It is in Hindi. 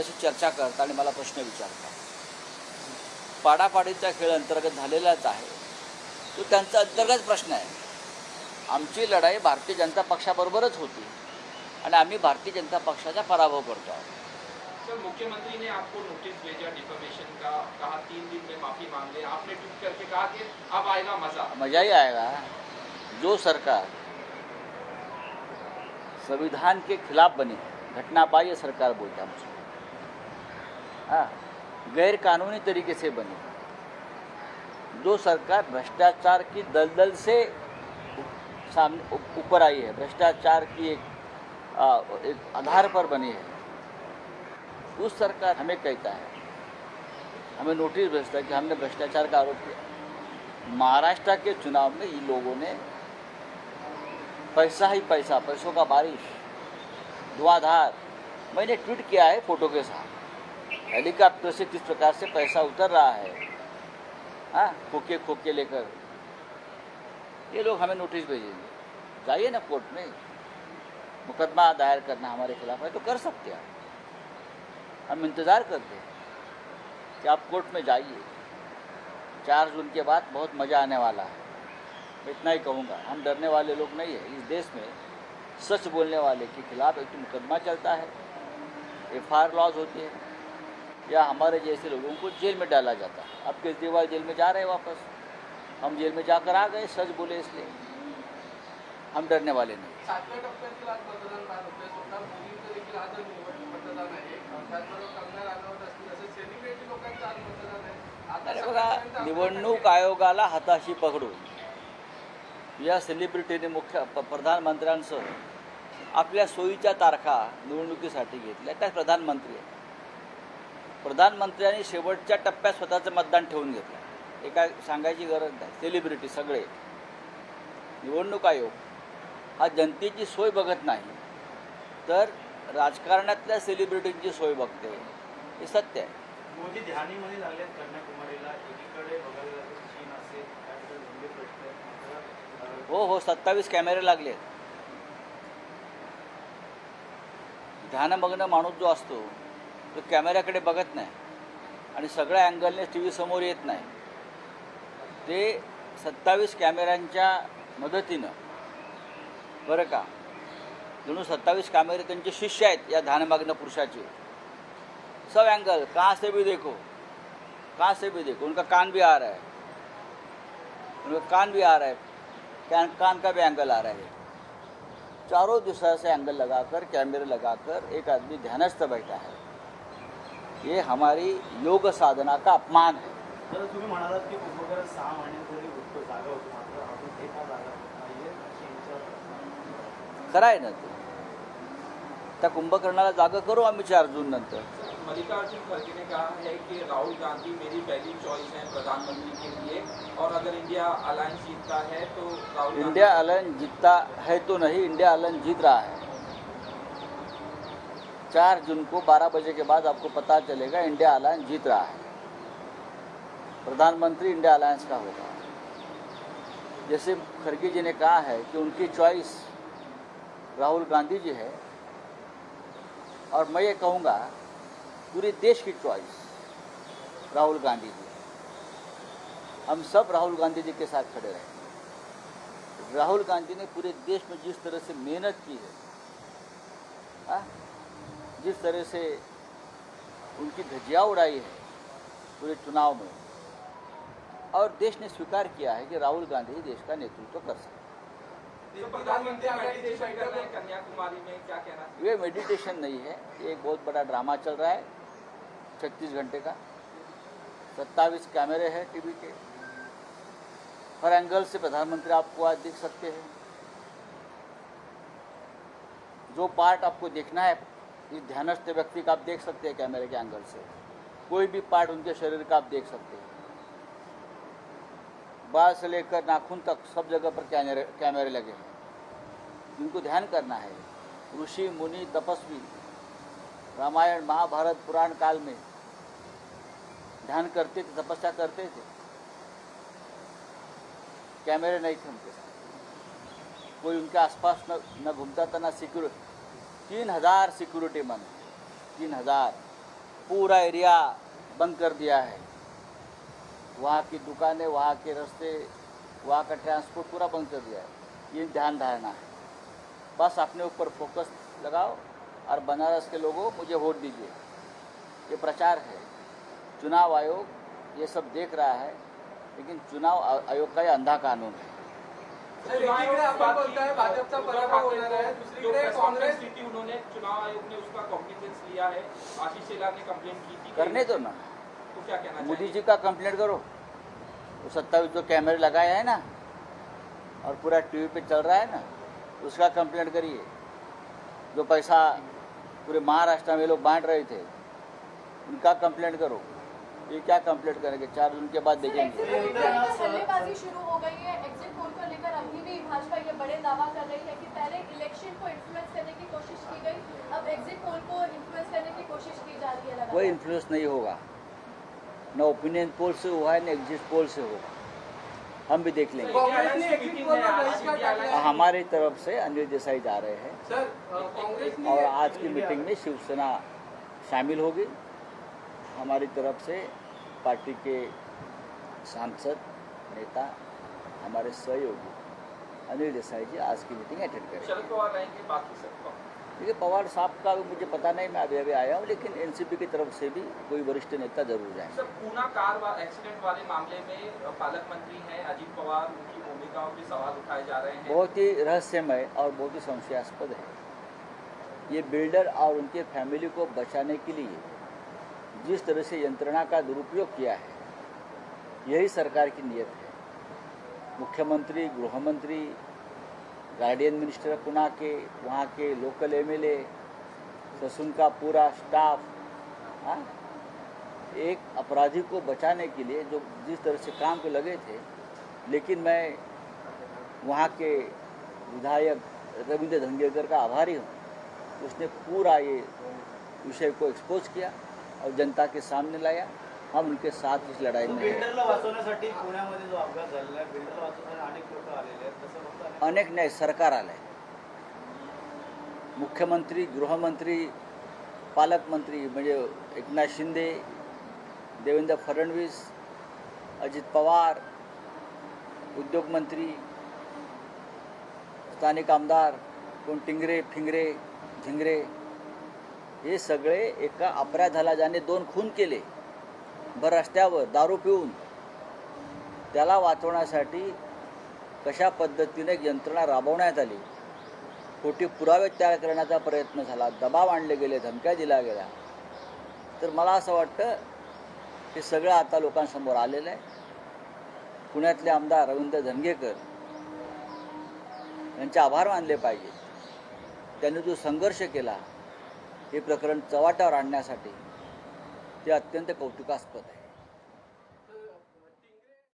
माझ्याशी चर्चा करता आणि मला प्रश्न विचारता. पाडापाडीचा खेळ अंतर्गत झालेलाच आहे. तो त्यांचा अंतर्गत प्रश्न आहे. आमची लढाई भारतीय जनता पक्षाबरोबरच होती आणि आम्ही भारतीय जनता पक्षाचा पराभव करतो आहोत. सर मुख्यमंत्री ने आपको नोटिस भेजा डिफॉर्मेशन का कहा तीन दिन में माफी मांग ले आपने ट्वीट करके कहा कि अब आएगा मजा। मजा ही आएगा। जो सरकार संविधान के खिलाफ बनी घटना बाह्य सरकार बोलते हाँ गैर कानूनी तरीके से बनी। जो सरकार भ्रष्टाचार की दलदल से सामने ऊपर आई है। भ्रष्टाचार की एक, आ, एक आधार पर बनी है। उस सरकार हमें कहता है हमें नोटिस भेजता है कि हमने भ्रष्टाचार का आरोप किया। महाराष्ट्र के चुनाव में इन लोगों ने पैसा ही पैसा पैसों का बारिश धुआंधार मैंने ट्वीट किया है फ़ोटो के साथ। हेलीकॉप्टर से किस प्रकार से पैसा उतर रहा है? हाँ खोके खोके लेकर। ये लोग हमें नोटिस भेजेंगे। जाइए ना कोर्ट में। मुकदमा दायर करना हमारे खिलाफ है तो कर सकते हैं हम इंतज़ार करते हैं कि आप कोर्ट में जाइए। चार जून के बाद बहुत मज़ा आने वाला है। मैं इतना ही कहूँगा, हम डरने वाले लोग नहीं है। इस देश में सच बोलने वाले के खिलाफ एक तो मुकदमा चलता है एफ़ आर लॉज होती है। या हमारे जैसे लोगों को जेल में डाला जाता है। अब केजरीवाल जेल में जा रहे हैं वापस। हम जेल में जाकर आ गए सच बोले इसलिए। हम डरने वाले नहीं। आता अरे बघा निवडणूक आयोगाला हाताशी पकडून या सेलिब्रिटीने मुख्य प्रधानमंत्र्यांसह आपल्या सोयीच्या तारखा निवडणुकीसाठी घेतल्या त्या प्रधानमंत्री आहेत. प्रधानमंत्र्यांनी शेवटच्या टप्प्यात स्वतःचं मतदान ठेवून घेतलं. हे काय सांगायची गरज नाही. सेलिब्रिटी सगळे. निवडणूक आयोग. हा जनतेची सोय बघत नाही. तर राजकारणातल्या सेलिब्रिटींची सोय बघते. हे सत्य आहे. मोदी ध्यानीमध्ये लागले आहेत कन्याकुमारीला. एकीकडे बघायला लागेल चीन असेल त्यानंतर गंभीर प्रश्न आहेत. मात्र, अं, हो हो सत्तावीस कॅमेरे लागले. ध्यानमग्न माणूस जो असतो तो कॅमेऱ्याकडे बघत नाही. आणि सगळ्या अँगलने टी व्ही समोर येत नाही. ते सत्तावीस कॅमेऱ्यांच्या मदतीनं. बरं का? जणू सत्तावीस कॅमेरे त्यांचे शिष्य आहेत या ध्यानमग्न पुरुषाचे. सब अँगल कहाँ से भी देखो. कहाँ से भी देखो. उनका कान भी आ रहा है. उनका कान भी आ रहा है. कान कान का भी एंगल आ रहा है. चारों दिशा से एंगल लगाकर कैमरे लगाकर एक आदमी ध्यानस्थ बैठा है। ये हमारी योग साधना का अपमान है। तुम्ही म्हणालात की कुंभकर्ण सहा महिन्यांपूर्वी होतो जागा होतो मात्र अजून एका जागा होत नाहीये अशी यांच्यावर खरं आहे ना ते? त्या कुंभकर्णाला जागा करू आम्ही चार जून नंतर. मल्लिकार्जुन खड़गे ने कहा है कि राहुल गांधी मेरी पहली चॉइस है प्रधानमंत्री के लिए और अगर इंडिया अलायंस जीतता है तो राहुल इंडिया अलायंस जीतता है तो नहीं इंडिया अलायंस जीत रहा है। चार जून को 12 बजे के बाद आपको पता चलेगा इंडिया अलायंस जीत रहा है। प्रधानमंत्री इंडिया अलायंस का होगा। जैसे खड़गे जी ने कहा है कि उनकी चॉइस राहुल गांधी जी है। और मैं ये कहूँगा, पूरे देश की चॉइस राहुल गांधी जी हम सब राहुल गांधी जी के साथ खड़े रहे। राहुल गांधी ने पूरे देश में जिस तरह से मेहनत की है हाँ? जिस तरह से उनकी धज्जियाँ उड़ाई है पूरे चुनाव में और देश ने स्वीकार किया है कि राहुल गांधी ही देश का नेतृत्व कर सकते तो कर रहे कन्याकुमारी में क्या कहना ये मेडिटेशन नहीं है ये एक बहुत बड़ा ड्रामा चल रहा है छत्तीस घंटे का। सत्ताईस कैमरे हैं टीवी के। हर एंगल से प्रधानमंत्री आपको आज देख सकते हैं। जो पार्ट आपको देखना है इस ध्यानस्थ व्यक्ति का आप देख सकते हैं कैमरे के एंगल से। कोई भी पार्ट उनके शरीर का आप देख सकते हैं। बाल से लेकर नाखून तक सब जगह पर कैमरे कैमरे लगे हैं। जिनको ध्यान करना है, ऋषि, मुनि, तपस्वी, रामायण, महाभारत, पुराण काल में ध्यान करते थे, तपस्या करते थे। कैमरे नहीं थे उनके साथ। कोई उनके आसपास न न घूमता था, ना सिक्योरिटी तीन हज़ार सिक्योरिटी मन तीन हज़ार। पूरा एरिया बंद कर दिया है। वहाँ की दुकानें, वहाँ के रास्ते, वहाँ का ट्रांसपोर्ट पूरा बंद कर दिया है। ये ध्यान धारणा है। बस अपने ऊपर फोकस लगाओ और बनारस के लोगों मुझे वोट दीजिए। ये प्रचार है। चुनाव आयोग ये सब देख रहा है, लेकिन चुनाव आयोग का ये अंधा कानून है। एकीकडे आपण बोलताय भाजपचा पराभव होणार आहे दुसरीकडे काँग्रेस की उन्होंने चुनाव आयोग ने उसका कॉग्निजेंस लिया है। आशीष शेलार ने कंप्लेंट की थी करने दो ना। तो क्या कहना मोदी जी का कंप्लेंट करो। वो सत्ताईस जो कैमरे लगाए हैं ना और पूरा टीवी पे चल रहा है ना उसका कंप्लेंट करिए। जो पैसा पूरे महाराष्ट्र में लोग बांट रहे थे उनका कंप्लेंट करो। ये क्या कंप्लीट करेंगे? चार जून के बाद देखेंगे। शुरू हो गई है। एग्जिट पोल को लेकर अभी भी भाजपा ये बड़े दावा कर रही है कि पहले इलेक्शन को इन्फ्लुएंस करने की कोशिश की गई अब एग्जिट पोल को इन्फ्लुएंस करने की कोशिश की जा रही है कोई इन्फ्लुएंस नहीं होगा। न ओपिनियन पोल से हुआ है न एग्जिट पोल से होगा। हम भी देख लेंगे. हमारी तरफ़ से अनिल देसाई जा रहे हैं। सर और आज की मीटिंग में शिवसेना शामिल होगी। हमारी तरफ़ से पार्टी के सांसद नेता हमारे सहयोगी अनिल देसाई जी आज की मीटिंग अटेंड करेंगे। शरद पवार रहेंगे बाकी सब देखिए पवार साहब का भी मुझे पता नहीं मैं अभी अभी आया हूँ लेकिन एनसीपी की तरफ़ से भी कोई वरिष्ठ नेता ज़रूर जाएँगे। सर पूना कार वा, एक्सीडेंट वाले मामले में पालक मंत्री हैं अजीत पवार उनकी भूमिकाओं के सवाल उठाए जा रहे हैं। बहुत ही रहस्यमय और बहुत ही संशयास्पद है। ये बिल्डर और उनके फैमिली को बचाने के लिए जिस तरह से यंत्रणा का दुरुपयोग किया है, यही सरकार की नीयत है। मुख्यमंत्री, गृहमंत्री, गार्डियन मिनिस्टर पुणे के, वहाँ के लोकल एमएलए ससुन का पूरा स्टाफ हाँ एक अपराधी को बचाने के लिए जो जिस तरह से काम पे लगे थे, लेकिन मैं वहाँ के विधायक रविंद्र धंगेकर का आभारी हूँ। उसने पूरा ये विषय को एक्सपोज किया। और जनता के सामने लाया। हम उनके साथ इस लड़ाई में अनेक नए सरकार आल मुख्यमंत्री गृहमंत्री पालकमंत्री म्हणजे एकनाथ शिंदे देवेंद्र फडणवीस अजित पवार उद्योगमंत्री स्थानिक आमदार कोण टिंगरे फिंगरे झिंगरे हे सगळे एका अपराधाला ज्याने दोन खून केले भर रस्त्यावर दारू पिऊन त्याला वाचवण्यासाठी कशा पद्धतीने एक यंत्रणा राबवण्यात आली? खोटी पुरावे तयार करण्याचा प्रयत्न झाला दबाव आणले गेले धमक्या दिल्या गेल्या. तर मला असं वाटतं हे सगळं आता लोकांसमोर आलेलं आहे. पुण्यातले आमदार रवींद्र धनगेकर यांचे आभार मानले पाहिजेत. त्यांनी जो संघर्ष केला हे प्रकरण चव्हाट्यावर आणण्यासाठी ते अत्यंत कौतुकास्पद आहे.